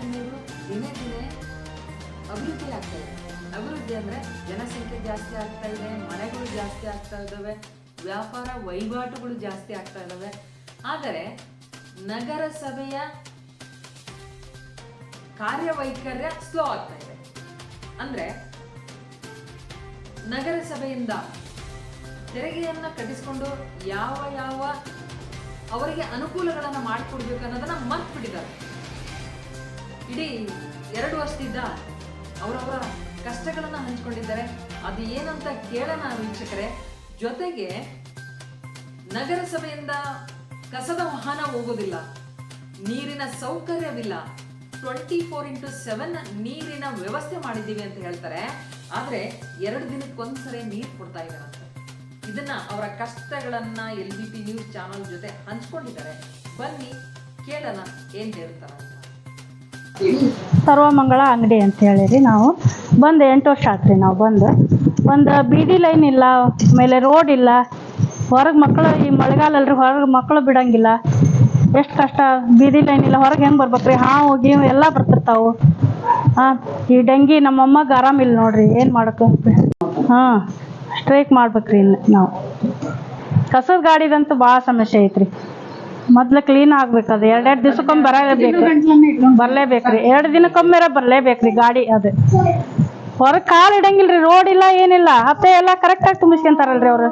ರಾಣೆಬೆನ್ನೂರು ದಿನೇ ದಿನೇ ಅಭಿವೃದ್ಧಿ ಆಗ್ತಾ ಇದೆ. ಅಭಿವೃದ್ಧಿ ಅಂದರೆ ಜನಸಂಖ್ಯೆ ಜಾಸ್ತಿ ಆಗ್ತಾ ಇದೆ, ಮನೆಗಳು ಜಾಸ್ತಿ ಆಗ್ತಾ ಇದ್ದಾವೆ, ವ್ಯಾಪಾರ ವಹಿವಾಟುಗಳು ಜಾಸ್ತಿ ಆಗ್ತಾ ಇದ್ದಾವೆ. ಆದರೆ ನಗರಸಭೆಯ ಕಾರ್ಯವೈಖರ್ಯ ಸ್ಲೋ ಆಗ್ತಾ ಇದೆ. ಅಂದರೆ ನಗರಸಭೆಯಿಂದ ತೆರಿಗೆಯನ್ನ ಕಟ್ಟಿಸ್ಕೊಂಡು ಯಾವ ಯಾವ ಅವರಿಗೆ ಅನುಕೂಲಗಳನ್ನು ಮಾಡಿಕೊಡ್ಬೇಕು ಅನ್ನೋದನ್ನ ಮರ್ತು ಬಿಟ್ಟಿದ್ದಾರೆ ಇಡೀ ಎರಡು ವರ್ಷದಿಂದ ಅವರವರ ಕಷ್ಟಗಳನ್ನು ಹಂಚಿಕೊಂಡಿದ್ದಾರೆ. ಅದು ಏನಂತ ಕೇಳೋಣ ವೀಕ್ಷಕರೇ. ಜೊತೆಗೆ ನಗರಸಭೆಯಿಂದ ಕಸದ ವಾಹನ ಹೋಗೋದಿಲ್ಲ, ನೀರಿನ ಸೌಕರ್ಯವಿಲ್ಲ. ಟ್ವೆಂಟಿ ಫೋರ್ ಇಂಟು ಸೆವೆನ್ ನೀರಿನ ವ್ಯವಸ್ಥೆ ಮಾಡಿದ್ದೀವಿ ಅಂತ ಹೇಳ್ತಾರೆ. ಆದರೆ ಎರಡು ದಿನಕ್ಕೊಂದ್ಸರಿ ನೀರು ಕೊಡ್ತಾ ಇದ್ದಾರಂತೆ ಇದನ್ನ ಅವರ ಕಷ್ಟಗಳನ್ನ L B P news channel ಜೊತೆ ಹಂಚ್ಕೊಂಡಿದ್ದಾರೆ. ಬನ್ನಿ, ಕೇಳೋಣ ಏನ್ ಹೇಳ್ತಾರ ಸರ್ವಮಂಗಳ ಅಂಗಡಿ ಅಂತ ಹೇಳಿರಿ ನಾವು. ಬಂದು ಎಂಟು ವರ್ಷ ಆತ್ರಿ ನಾವು ಬಂದು. ಒಂದು ಬೀದಿ ಲೈನ್ ಇಲ್ಲ ಆಮೇಲೆ ರೋಡ್ ಇಲ್ಲ. ಹೊರಗೆ ಮಕ್ಕಳು ಈ ಮಳೆಗಾಲ ಅಲ್ರಿ ಹೊರಗೆ ಮಕ್ಕಳು ಬಿಡಂಗಿಲ್ಲ. ಎಷ್ಟು ಕಷ್ಟ, ಬೀದಿ ಲೈನ್ ಇಲ್ಲ, ಹೊರಗೆ ಹೆಂಗೆ ಬರ್ಬೇಕ್ರಿ? ಹಾವು, ಗೀವು ಎಲ್ಲ ಬರ್ತಿರ್ತಾವೆ. ಹಾಂ ಈ ಡೆಂಗಿ ನಮ್ಮ ಅಮ್ಮಗೆ ಆರಾಮಿಲ್ಲ ನೋಡ್ರಿ, ಏನು ಮಾಡೋಕೆ? ಹಾಂ, ಸ್ಟ್ರೈಕ್ ಮಾಡ್ಬೇಕ್ರಿ ಇಲ್ಲಿ ನಾವು. ಕಸದ ಗಾಡಿದಂತೂ ಭಾಳ ಸಮಸ್ಯೆ ಐತ್ರಿ. ಮೊದ್ಲು ಕ್ಲೀನ್ ಆಗ್ಬೇಕು ಅದು ಎರಡೆರಡು ದಿವ್ಸಕ್ಕೊಮ್ಮೆ ಬರಲೇಬೇಕು. ಬರ್ಲೇಬೇಕ್ರಿ. ಎರಡು ದಿನಕ್ಕೊಮ್ಮೆ ಬರ್ಲೇಬೇಕ್ರಿ ಗಾಡಿ ಅದು. ಹೊರಗೆ ಕಾಲು ಇಡಂಗಿಲ್ರಿ ರೋಡ್ ಇಲ್ಲ ಏನಿಲ್ಲ. ಹತ್ತೆ ಎಲ್ಲ ಕರೆಕ್ಟಾಗಿ ತುಂಬಿಸ್ಕೊಂತಾರಲ್ರಿ ಅವರು.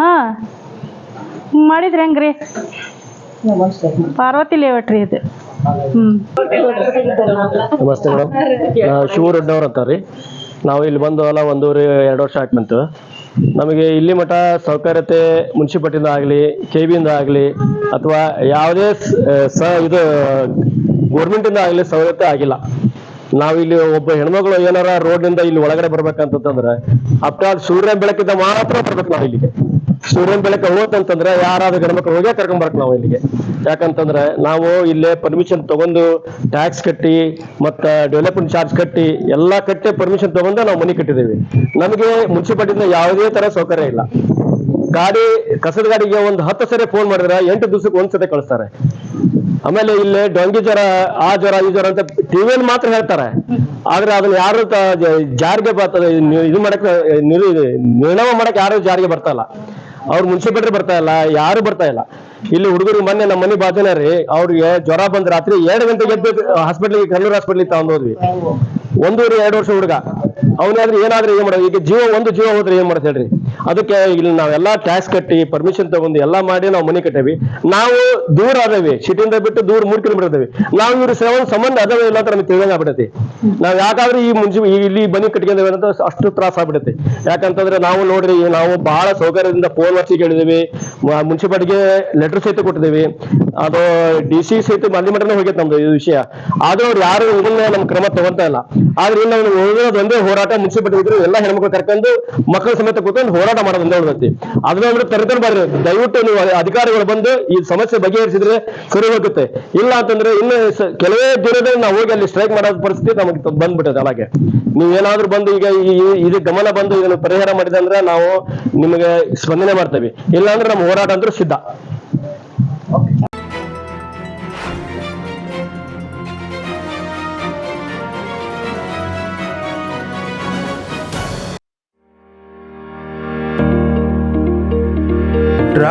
ಹಾ. ಹಿಂಗೆ ಮಾಡಿದ್ರಿ ಹೆಂಗ್ರಿ? ಪಾರ್ವತಿ ಲೇವಟ್ರಿ ರೀ ಇದು. ಹ್ಞೂ ನಮಸ್ತೆ ಮೇಡಮ್. ಶಿವರೆಡ್ಡವ್ರು ಅಂತಾರೆ ನಾವು ಇಲ್ಲಿ ಬಂದು ಅಲ್ಲ ಒಂದೂವರೆ ಎರಡು ವರ್ಷ ಆಯ್ತು ಬಂತು. ನಮಗೆ ಇಲ್ಲಿ ಮಠ ಸೌಕರ್ಯತೆ ಮುನ್ಸಿಪಾಲ್ಟಿಯಿಂದ ಆಗಲಿ ಕೆ ಬಿಯಿಂದ ಆಗಲಿ, ಅಥವಾ ಯಾವುದೇ ಸ- ಇದು ಗೋರ್ಮೆಂಟಿಂದ ಆಗಲಿ ಸವಲತ್ತು ಆಗಿಲ್ಲ. ನಾವು ಇಲ್ಲಿ ಒಬ್ಬ ಹೆಣ್ಮಗಳು ಏನಾರ ರೋಡ್ನಿಂದ ಇಲ್ಲಿ ಒಳಗಡೆ ಬರ್ಬೇಕಂತಂದ್ರೆ ಅಪ್ಟಾಲ್ ಸೂರ್ಯ ಬೆಳಕಿಂದ ಮಾತ್ರ ಬರ್ಬೇಕು ನಾವು ಇಲ್ಲಿಗೆ ಸೂರ್ಯನ ಬೆಳಕ ಹೋತಂತಂದ್ರೆ ಯಾರಾದ್ರೂ ಗಂಡ್ಮಕ್ಳು ಹೋಗೇ ಕರ್ಕೊಂಡ್ ಬರ್ಬೇಕು ನಾವು ಇಲ್ಲಿಗೆ. ಯಾಕಂತಂದ್ರೆ ನಾವು ಇಲ್ಲೇ ಪರ್ಮಿಷನ್ ತಗೊಂಡು ಟ್ಯಾಕ್ಸ್ ಕಟ್ಟಿ, ಮತ್ತ ಡೆವಲಪ್ಮೆಂಟ್ ಚಾರ್ಜ್ ಕಟ್ಟಿ, ಎಲ್ಲಾ ಕಟ್ಟಿ ಪರ್ಮಿಷನ್ ತಗೊಂಡು ನಾವು ಮನೆ ಕಟ್ಟಿದೀವಿ. ನಮಗೆ ಮುನ್ಸಿಪಾಲ್ಟಿಯಿಂದ ಯಾವುದೇ ತರ ಸೌಕರ್ಯ ಇಲ್ಲ. ಗಾಡಿ, ಕಸದ ಗಾಡಿಗೆ ಒಂದು ಹತ್ತು ಸರಿ ಫೋನ್ ಮಾಡಿದ್ರೆ ಎಂಟು ದಿವಸಕ್ಕೆ ಒಂದ್ಸತಿ ಕಳಿಸ್ತಾರೆ. ಆಮೇಲೆ ಇಲ್ಲಿ ಡೊಂಗಿ ಜ್ವರ, ಆ ಜ್ವರ, ಈ ಜ್ವರ ಅಂತ ಟಿವಿಯಲ್ಲಿ ಮಾತ್ರ ಹೇಳ್ತಾರೆ. ಆದ್ರೆ ಅದನ್ನ ಯಾರು ಜಾರಿಗೆ ಬರ್ತದೆ, ಇದು ಮಾಡಕ್ ನಿರ್ಣಾಮ ಮಾಡಕ್ ಯಾರು ಜಾರಿಗೆ ಬರ್ತಲ್ಲ ಅವ್ರು ಮುನ್ಸಿಪಾಲ್ಟಿ ಬರ್ತಾ ಇಲ್ಲ, ಯಾರು ಬರ್ತಾ ಇಲ್ಲ. ಇಲ್ಲಿ ಹುಡುಗರಿಗೆ ಮೊನ್ನೆ ನಮ್ಮ ಮನೆ ಬಾಜನ ರೀ, ಅವ್ರಿಗೆ ಜ್ವರ ಬಂದ್ ರಾತ್ರಿ ಎರಡು ಗಂಟೆಗೆ ಎದ್ದು ಹಾಸ್ಪಿಟ್ಲಿಗೆ ಕಲ್ಲೂರು ಹಾಸ್ಪಿಟ್ಲಿಗೆ ತಗೊಂಡ್ ಹೋದ್ವಿ. ಒಂದೂವರೆ, ಎರಡು ವರ್ಷ ಹುಡುಗ. ಅವನಾದ್ರೆ ಏನಾದ್ರೆ ಏನ್ ಮಾಡೋದು. ಈಗ ಜೀವ ಒಂದು ಜೀವ ಹೋದ್ರೆ ಏನ್ ಮಾಡೋದು ಹೇಳ್ರಿ? ಅದಕ್ಕೆ ಇಲ್ಲಿ ನಾವೆಲ್ಲ ಟ್ಯಾಕ್ಸ್ ಕಟ್ಟಿ ಪರ್ಮಿಷನ್ ತಗೊಂಡು ಎಲ್ಲ ಮಾಡಿ ನಾವು ಮನೆ ಕಟ್ಟೇವಿ. ನಾವು ದೂರ ಅದೇವಿ. ಸಿಟಿಯಿಂದ ಬಿಟ್ಟು ದೂರ ಮೂರ್ ಕಿಲೋಮೀಟರ್ ಅದೇವಿ. ನಾವು ಇವ್ರ ಸೇವನ್ ಸಂಬಂಧ ಅದಾವೆ ಇಲ್ಲ ಅಂತ ನಮ್ಗೆ ತಿಳಿದಂಗ ಆಗ್ಬಿಡತಿ ನಾವ್ ಯಾಕಾದ್ರೆ ಈ ಮುಂಚೆ ಇಲ್ಲಿ ಮನೆ ಕಟ್ಕೊಂಡೇವೆ ಅಂತ ಅಷ್ಟು ತ್ರಾಸ ಆಗ್ಬಿಡತ್ತೆ. ಯಾಕಂತಂದ್ರೆ ನಾವು ನೋಡ್ರಿ, ನಾವು ಬಹಳ ಸೌಕರ್ಯದಿಂದ ಫೋನ್ ಹಚ್ಚಿ ಕೇಳಿದೀವಿ. ಮುನ್ಸಿಪಾಲ್ಟಿಗೆ ಲೆಟರ್ ಸಹಿತ ಕೊಟ್ಟಿದ್ದೀವಿ ಅದು ಡಿ ಸಿ ಸಹಿತ ಮಂದಿ ಮಠನೇ ಹೋಗೈತೆ ನಮ್ದು ಈ ವಿಷಯ. ಆದ್ರೂ ಅವ್ರು ಯಾರು ಇದನ್ನ ನಮ್ ಕ್ರಮ ತಗೊಂತ ಇಲ್ಲ. ಆದ್ರೆ ಉಳಿದಿರೋದು ಒಂದೇ ಹೋರಾಟ ಮುನ್ಸಿಪಲ್ ಇದ್ರೆ ಎಲ್ಲ ಹೆಣ್ಮಕ್ಳು ಕರ್ಕೊಂಡು ಮಕ್ಕಳ ಸಮೇತ ಕೂತ್ಕೊಂಡು ಹೋರಾಟ ಮಾಡೋದು ಅಂತ ಹೇಳುತ್ತೆ ಅದನ್ನ ತರಿತರಬಾರ್ದು ದಯವಿಟ್ಟು ನೀವು ಅಧಿಕಾರಿಗಳು ಬಂದು ಈ ಸಮಸ್ಯೆ ಬಗೆಹರಿಸಿದ್ರೆ ಸರಿ ಹೋಗುತ್ತೆ. ಇಲ್ಲ ಅಂತಂದ್ರೆ ಇನ್ನು ಕೆಲವೇ ದಿನದಲ್ಲಿ ನಾವು ಹೋಗಿ ಅಲ್ಲಿ ಸ್ಟ್ರೈಕ್ ಮಾಡೋ ಪರಿಸ್ಥಿತಿ ನಮಗೆ ಬಂದ್ಬಿಟ್ಟದೆ ಅಲಾಗೆ ನೀವೇನಾದ್ರೂ ಬಂದು ಈಗ ಇದು ಗಮನ ಬಂದು ಇದನ್ನು ಪರಿಹಾರ ಮಾಡಿದೆ ಅಂದ್ರೆ ನಾವು ನಿಮಗೆ ಸ್ಪಂದನೆ ಮಾಡ್ತೇವೆ. ಇಲ್ಲಾಂದ್ರೆ ನಮ್ಮ ಹೋರಾಟ ಅಂದ್ರೆ ಸಿದ್ಧ.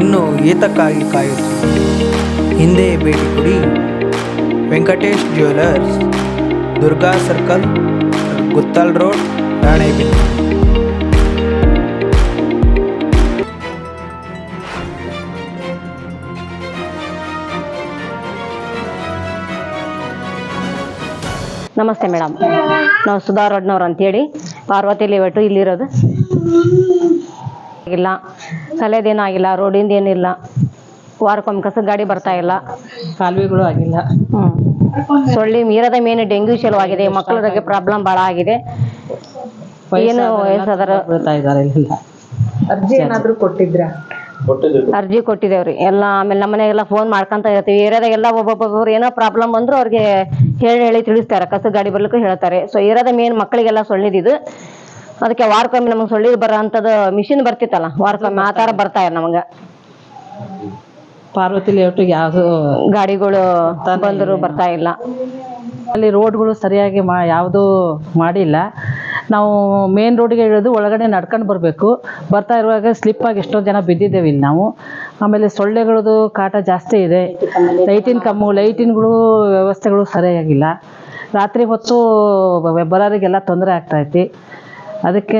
ಇನ್ನು ಏತಕ್ಕಾಗಿ ಕಾಯುತ್ತೀರಿ? ಹಿಂದೆ ಭೇಟಿ ಕೊಡಿ. Venkatesh jewellers Durga circle, Guttal road Ranebennur namaste madam. ನಾವು ಸುಧಾ ರೋಡ್ನವ್ರು ಅಂತೇಳಿ ಪಾರ್ವತಿ ಲೇಔಟು ಇಲ್ಲಿರೋದು. ಇಲ್ಲ. ಸಲೇದೇನೂ ಆಗಿಲ್ಲ ರೋಡಿಂದ ಏನಿಲ್ಲ. ವಾರಕ್ಕೊಮ್ಮೆ ಕಸದ ಗಾಡಿ ಬರ್ತಾ ಇಲ್ಲ. ಕಾಲುವೆಗಳು ಆಗಿಲ್ಲ. ಹ್ಞೂ ಸೊಳ್ಳೆ ಮೀರದ ಮೇನ್ ಡೆಂಗ್ಯೂ ಚಾಲು ಆಗಿದೆ ಮಕ್ಕಳಿಗೆ ಪ್ರಾಬ್ಲಮ್ ಭಾಳ ಆಗಿದೆ. ಏನು ವಯಸ್ಸಾದರ ಬೀಳ್ತಾ ಇದ್ದಾರೆ ಇಲ್ಲೆಲ್ಲ ಅರ್ಜಿ ಏನಾದ್ರೂ ಕೊಟ್ಟಿದ್ರಾ? ಅರ್ಜಿ ಕೊಟ್ಟಿದ್ದೇವ್ರಿ. ಎಲ್ಲ ಆಮೇಲೆ ನಮ್ಮ ಮನೆಗೆಲ್ಲ ಫೋನ್ ಮಾಡ್ಕೊಂತ ಇರ್ತೀವಿ. ಏರಿಯಾದಾಗೆಲ್ಲ ಒಬ್ಬೊಬ್ಬರು ಏನೋ ಪ್ರಾಬ್ಲಮ್ ಬಂದ್ರು ಅವ್ರಿಗೆ ಹೇಳಿ ಹೇಳಿ ತಿಳಿಸ್ತಾರೆ. ಕಸ ಗಾಡಿ ಬರ್ಲಿಕ್ಕೂ ಹೇಳ್ತಾರೆ. ಸೊ ಏರಿಯಾದ ಮೇನ್ ಮಕ್ಕಳಿಗೆಲ್ಲ ಸೊಳ್ಳಿದಿದ್ದು ಅದಕ್ಕೆ ವಾರಕ್ಕೊಮ್ಮೆ ನಮಗೆ ಸೊಳ್ಳಿ ಬರೋ ಅಂಥದ್ದು ಮಿಷಿನ್ ಬರ್ತಿತ್ತಲ್ಲ ವಾರಕ್ಕೊಮ್ಮೆ ಆ ಥರ ಬರ್ತಾ ಇಲ್ಲ ನಮಗೆ. ಪಾರ್ವತಿ ಲೇಔಟ್ ಯಾವುದು ಗಾಡಿಗಳು ಬಂದರು ಬರ್ತಾ ಇಲ್ಲ. ಅಲ್ಲಿ ರೋಡ್ಗಳು ಸರಿಯಾಗಿ ಮಾ ಯಾವುದೂ ಮಾಡಿಲ್ಲ. ನಾವು ಮೇನ್ ರೋಡಿಗೆ ಇಳಿದು ಒಳಗಡೆ ನಡ್ಕೊಂಡು ಬರಬೇಕು. ಬರ್ತಾ ಇರುವಾಗ ಸ್ಲಿಪ್ ಆಗಿ ಎಷ್ಟೋ ಜನ ಬಿದ್ದಿದ್ದೇವೆ ಇಲ್ಲಿ ನಾವು. ಆಮೇಲೆ ಸೊಳ್ಳೆಗಳದ್ದು ಕಾಟ ಜಾಸ್ತಿ ಇದೆ. ಲೈಟಿನ ಕಮ್ಮು ಲೈಟಿನ್ಗಳು ವ್ಯವಸ್ಥೆಗಳು ಸರಿಯಾಗಿಲ್ಲ. ರಾತ್ರಿ ಹೊತ್ತು ಬರೋರಿಗೆಲ್ಲ ತೊಂದರೆ ಆಗ್ತೈತಿ ಅದಕ್ಕೆ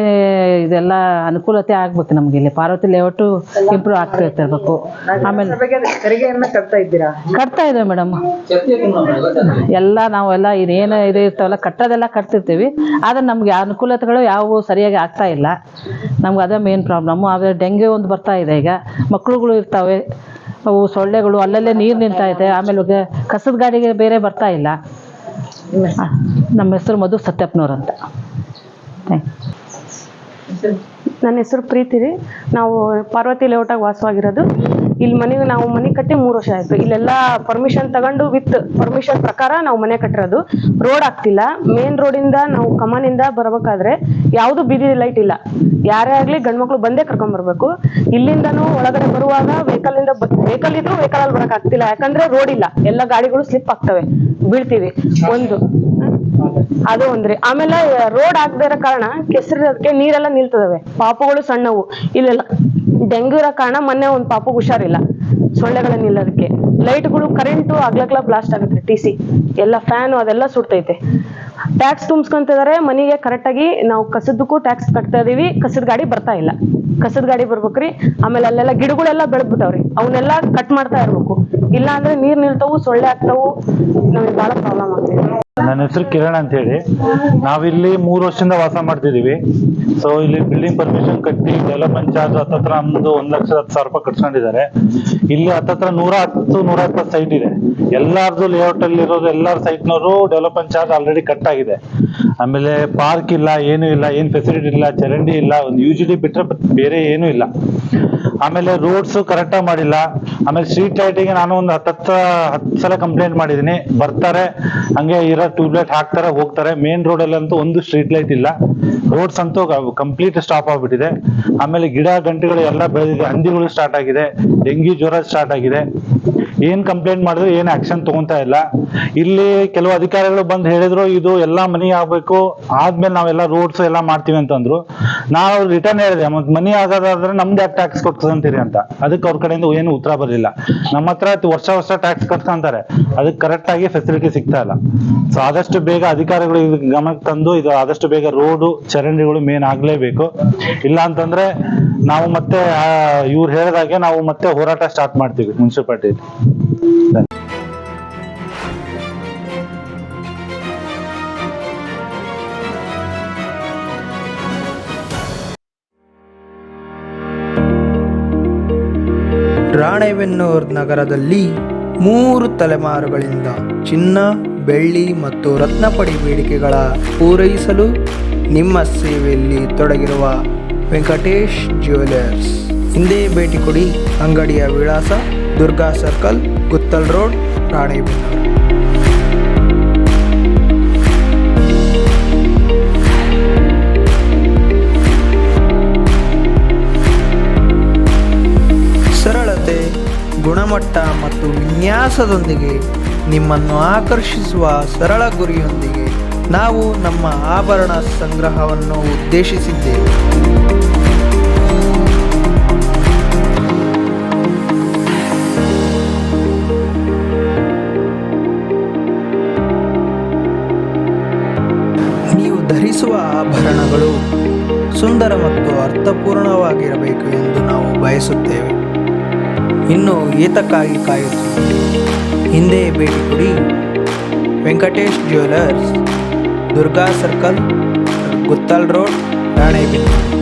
ಇದೆಲ್ಲ ಅನುಕೂಲತೆ ಆಗ್ಬೇಕು ನಮಗೆ ಇಲ್ಲಿ. ಪಾರ್ವತಿ ಲೇಔಟು ಇಂಪ್ರೂವ್ ಆಗ್ತಾ ಇರ್ಬೇಕು. ಆಮೇಲೆ ಕಟ್ತಾ ಇದ್ದೇವೆ ಮೇಡಮ್ ಎಲ್ಲ ನಾವೆಲ್ಲ ಇದೇನು ಇದು ಇರ್ತಾವಲ್ಲ ಕಟ್ಟೋದೆಲ್ಲ ಕಟ್ತಿರ್ತೀವಿ. ಆದರೆ ನಮ್ಗೆ ಅನುಕೂಲತೆಗಳು ಯಾವುವು ಸರಿಯಾಗಿ ಆಗ್ತಾ ಇಲ್ಲ. ನಮ್ಗೆ ಅದೇ ಮೇನ್ ಪ್ರಾಬ್ಲಮ್ಮು ಆದರೆ ಡೆಂಗ್ಯೂ ಒಂದು ಬರ್ತಾ ಇದೆ ಈಗ. ಮಕ್ಳುಗಳು ಇರ್ತಾವೆ. ಅವು ಸೊಳ್ಳೆಗಳು ಅಲ್ಲಲ್ಲೇ ನೀರು ನಿಲ್ತೈತೆ ಆಮೇಲೆ ಕಸದ ಗಾಡಿಗೆ ಬೇರೆ ಬರ್ತಾ ಇಲ್ಲ. ನಮ್ಮ ಹೆಸರು ಮಧು ಸತ್ಯಪ್ಪನವ್ರು ಅಂತ. ನನ್ನ ಹೆಸರು ಪ್ರೀತಿ ರೀ. ನಾವು ಪಾರ್ವತಿ ಲೇಔಟಾಗ ವಾಸವಾಗಿರೋದು. ಇಲ್ಲಿ ಮನೆ ನಾವು ಮನೆ ಕಟ್ಟಿ ಮೂರು ವರ್ಷ ಆಯಿತು. ಇಲ್ಲೆಲ್ಲ ಪರ್ಮಿಷನ್ ತಗೊಂಡು ವಿತ್ ಪರ್ಮಿಷನ್ ಪ್ರಕಾರ ನಾವು ಮನೆ ಕಟ್ಟಿರೋದು. ರೋಡ್ ಆಗ್ತಿಲ್ಲ. ಮೇನ್ ರೋಡಿಂದ ನಾವು ಕಮಾನಿಂದ ಬರಬೇಕಾದ್ರೆ ಯಾವುದು ಬೀದಿ ಲೈಟ್ ಇಲ್ಲ. ಯಾರೇ ಆಗಲಿ ಗಂಡ್ಮಕ್ಳು ಬಂದೇ ಕರ್ಕೊಂಡ್ಬರ್ಬೇಕು ಇಲ್ಲಿಂದನೂ ಒಳಗಡೆ ಬರುವಾಗ ವೆಹಿಕಲಿಂದ ವೆಹಿಕಲ್ ಇದ್ರೂ ವೆಹಿಕಲ್ ಅಲ್ಲಿ ಬರಕ್ ಆಗ್ತಿಲ್ಲ. ಯಾಕಂದ್ರೆ ರೋಡ್ ಇಲ್ಲ. ಎಲ್ಲ ಗಾಡಿಗಳು ಸ್ಲಿಪ್ ಆಗ್ತವೆ. ಬೀಳ್ತೀವಿ. ಒಂದು. ಅದು ಒಂದ್ರಿ. ಆಮೇಲೆ ರೋಡ್ ಆಗದೆ ಇರೋ ಕಾರಣ ಕೆಸರಿರೋದಕ್ಕೆ ನೀರೆಲ್ಲ ನಿಲ್ತದವೆ. ಪಾಪುಗಳು ಸಣ್ಣವು. ಇಲ್ಲೆಲ್ಲ ಡೆಂಗ್ಯೂ ಇರೋ ಕಾರಣ ಮೊನ್ನೆ ಒಂದು ಪಾಪುಗೆ ಹುಷಾರಿಲ್ಲ. ಸೊಳ್ಳೆಗಳ ನಿಲ್ಲೋದಕ್ಕೆ. ಲೈಟ್ಗಳು, ಕರೆಂಟು ಆಗ್ಲಗ್ಲ ಬ್ಲಾಸ್ಟ್ ಆಗುತ್ತೆ ಟಿ ಸಿ ಎಲ್ಲ ಫ್ಯಾನು ಅದೆಲ್ಲ ಸುಡ್ತೈತೆ. ಟ್ಯಾಕ್ಸ್ ತುಂಬಿಸ್ಕೊಂತಿದಾರೆ, ಮನೆಗೆ ಕರೆಕ್ಟಾಗಿ ನಾವು ಕಸದಕ್ಕೂ ಟ್ಯಾಕ್ಸ್ ಕಟ್ತಾ ಇದೀವಿ. ಕಸದ ಗಾಡಿ ಬರ್ತಾ ಇಲ್ಲ. ಕಸದ ಗಾಡಿ ಬರ್ಬೇಕ್ರಿ. ಆಮೇಲೆ ಅಲ್ಲೆಲ್ಲ ಗಿಡಗಳೆಲ್ಲ ಬೆಳೆದ್ಬಿಟ್ಟವ್ರಿ. ಅವನ್ನೆಲ್ಲ ಕಟ್ ಮಾಡ್ತಾ ಇರ್ಬೇಕು. ಇಲ್ಲ ಅಂದ್ರೆ ನೀರ್ ನಿಲ್ತವು, ಸೊಳ್ಳೆ ಆಗ್ತಾವು. ನಮಗೆ ಬಹಳ ಪ್ರಾಬ್ಲಮ್ ಆಗ್ತಿದೆ ನನ್ನ ಹೆಸರು ಕಿರಣ್ ಅಂತ ಹೇಳಿ ನಾವಿಲ್ಲಿ ಮೂರು ವರ್ಷದಿಂದ ವಾಸ ಮಾಡ್ತಿದೀವಿ ಸೊ ಇಲ್ಲಿ ಬಿಲ್ಡಿಂಗ್ ಪರ್ಮಿಷನ್ ಕಟ್ಟಿ ಡೆವಲಪ್ಮೆಂಟ್ ಚಾರ್ಜ್ ಹತ್ತತ್ರ ನಮ್ದು ಒಂದ್ ಲಕ್ಷದ ಹತ್ತು ಸಾವಿರ ರೂಪಾಯಿ ಕಟ್ಸ್ಕೊಂಡಿದ್ದಾರೆ. ಇಲ್ಲಿ ಹತ್ತತ್ರ ನೂರ ಹತ್ತು, ನೂರ ಇಪ್ಪತ್ತು ಸೈಟ್ ಇದೆ. ಎಲ್ಲಾರ್ದು ಲೇಔಟ್ ಅಲ್ಲಿ ಇರೋದು ಎಲ್ಲಾರ ಸೈಟ್ನವರು ಡೆವಲಪ್ಮೆಂಟ್ ಚಾರ್ಜ್ ಆಲ್ರೆಡಿ ಕಟ್ ಆಗಿದೆ. ಆಮೇಲೆ ಪಾರ್ಕ್ ಇಲ್ಲ, ಏನು ಇಲ್ಲ, ಏನ್ ಫೆಸಿಲಿಟಿ ಇಲ್ಲ, ಚರಂಡಿ ಇಲ್ಲ, ಒಂದು ಯು ಜಿ ಡಿ ಬಿಟ್ರೆ ಬೇರೆ ಏನು ಇಲ್ಲ. ಆಮೇಲೆ ರೋಡ್ಸ್ ಕರೆಕ್ಟ್ ಆಗಿ ಮಾಡಿಲ್ಲ. ಆಮೇಲೆ ಸ್ಟ್ರೀಟ್ ಲೈಟಿಗೆ ನಾನು ಒಂದು ಹತ್ತತ್ತ ಹತ್ತು ಸಲ ಕಂಪ್ಲೇಂಟ್ ಮಾಡಿದೀನಿ ಬರ್ತಾರೆ. ಹಂಗೆ ಇರೋ ಟ್ಯೂಬ್ಲೈಟ್ ಹಾಕ್ತಾರೆ, ಹೋಗ್ತಾರೆ. ಮೇನ್ ರೋಡಲ್ಲಂತೂ ಒಂದು ಸ್ಟ್ರೀಟ್ ಲೈಟ್ ಇಲ್ಲ. ರೋಡ್ಸ್ ಅಂತೂ ಕಂಪ್ಲೀಟ್ ಸ್ಟಾಪ್ ಆಗ್ಬಿಟ್ಟಿದೆ. ಆಮೇಲೆ ಗಿಡ ಗಂಟೆಗಳು ಎಲ್ಲ ಬೆಳೆದಿದೆ. ಹಂದಿಗಳು ಸ್ಟಾರ್ಟ್ ಆಗಿದೆ. ಡೆಂಗಿ ಜ್ವರ ಸ್ಟಾರ್ಟ್ ಆಗಿದೆ. ಏನ್ ಕಂಪ್ಲೇಂಟ್ ಮಾಡಿದ್ರು, ಏನ್ ಆಕ್ಷನ್ ತಗೊಂತಾ ಇಲ್ಲ. ಇಲ್ಲಿ ಕೆಲವು ಅಧಿಕಾರಿಗಳು ಬಂದು ಹೇಳಿದ್ರು, ಇದು ಎಲ್ಲಾ ಮನಿ ಆಗ್ಬೇಕು, ಆದ್ಮೇಲೆ ನಾವೆಲ್ಲ ರೋಡ್ಸ್ ಎಲ್ಲ ಮಾಡ್ತೀವಿ ಅಂತಂದ್ರು. ನಾವು ರಿಟರ್ನ್ ಹೇಳಿದೆ ಮನಿ ಆಗೋದಾದ್ರೆ ನಮ್ದು ಯಾಕೆ ಟ್ಯಾಕ್ಸ್ ಕೊಡ್ತದಂತೀರಿ ಅಂತ. ಅದಕ್ಕೆ ಅವ್ರ ಕಡೆಯಿಂದ ಏನು ಉತ್ತರ ಬರಲಿಲ್ಲ. ನಮ್ಮ ಹತ್ರ ವರ್ಷ ವರ್ಷ ಟ್ಯಾಕ್ಸ್ ಕಟ್ಕೊಂತಾರೆ ಅದಕ್ಕೆ ಕರೆಕ್ಟ್ ಆಗಿ ಫೆಸಿಲಿಟಿ ಸಿಗ್ತಾ ಇಲ್ಲ. ಸೊ ಆದಷ್ಟು ಬೇಗ ಅಧಿಕಾರಿಗಳು ಇದು ಗಮನಕ್ಕೆ ತಂದು, ಇದು ಆದಷ್ಟು ಬೇಗ ರೋಡು ಚರಂಡಿಗಳು ಮೇನ್ ಆಗ್ಲೇಬೇಕು. ಇಲ್ಲ ಅಂತಂದ್ರೆ ನಾವು ಮತ್ತೆ ಇವ್ರು ಹೇಳಿದಾಗೆ ನಾವು ಮತ್ತೆ ಹೋರಾಟ ಸ್ಟಾರ್ಟ್ ಮಾಡ್ತೀವಿ ಮುನ್ಸಿಪಾಲ್ಟಿ ರಾಣೆಬೆನ್ನೂರು ನಗರದಲ್ಲಿ ಮೂರು ತಲೆಮಾರುಗಳಿಂದ ಚಿನ್ನ, ಬೆಳ್ಳಿ ಮತ್ತು ರತ್ನಪಡಿ ಬೇಡಿಕೆಗಳ ಪೂರೈಸಲು ನಿಮ್ಮ ಸೇವೆಯಲ್ಲಿ ತೊಡಗಿರುವ ವೆಂಕಟೇಶ್ ಜ್ಯುವೆಲರ್ಸ್. ಹಿಂದೆ ಭೇಟಿ ಕೊಡಿ ಅಂಗಡಿಯ ವಿಳಾಸ ದುರ್ಗಾ ಸರ್ಕಲ್, ಗುತ್ತಲ್ ರೋಡ್, ರಾಣೆಬೆನ್ನೂರು. ಸರಳತೆ, ಗುಣಮಟ್ಟ ಮತ್ತು ವಿನ್ಯಾಸದೊಂದಿಗೆ ನಿಮ್ಮನ್ನು ಆಕರ್ಷಿಸುವ ಸರಳ ಗುರಿಯೊಂದಿಗೆ ನಾವು ನಮ್ಮ ಆಭರಣ ಸಂಗ್ರಹವನ್ನು ಉದ್ದೇಶಿಸಿದ್ದೇವೆ. ನೀವು ಧರಿಸುವ ಆಭರಣಗಳು ಸುಂದರ ಮತ್ತು ಅರ್ಥಪೂರ್ಣವಾಗಿರಬೇಕು ಎಂದು ನಾವು ಬಯಸುತ್ತೇವೆ. ಇನ್ನು ಏತಕ್ಕಾಗಿ ಕಾಯುತ್ತಿದ್ದೀವಿ ಹಿಂದೆ ಭೇಟಿ ಕೊಡಿ Venkatesh jewellers. Durga circle Guttal road Ranebennur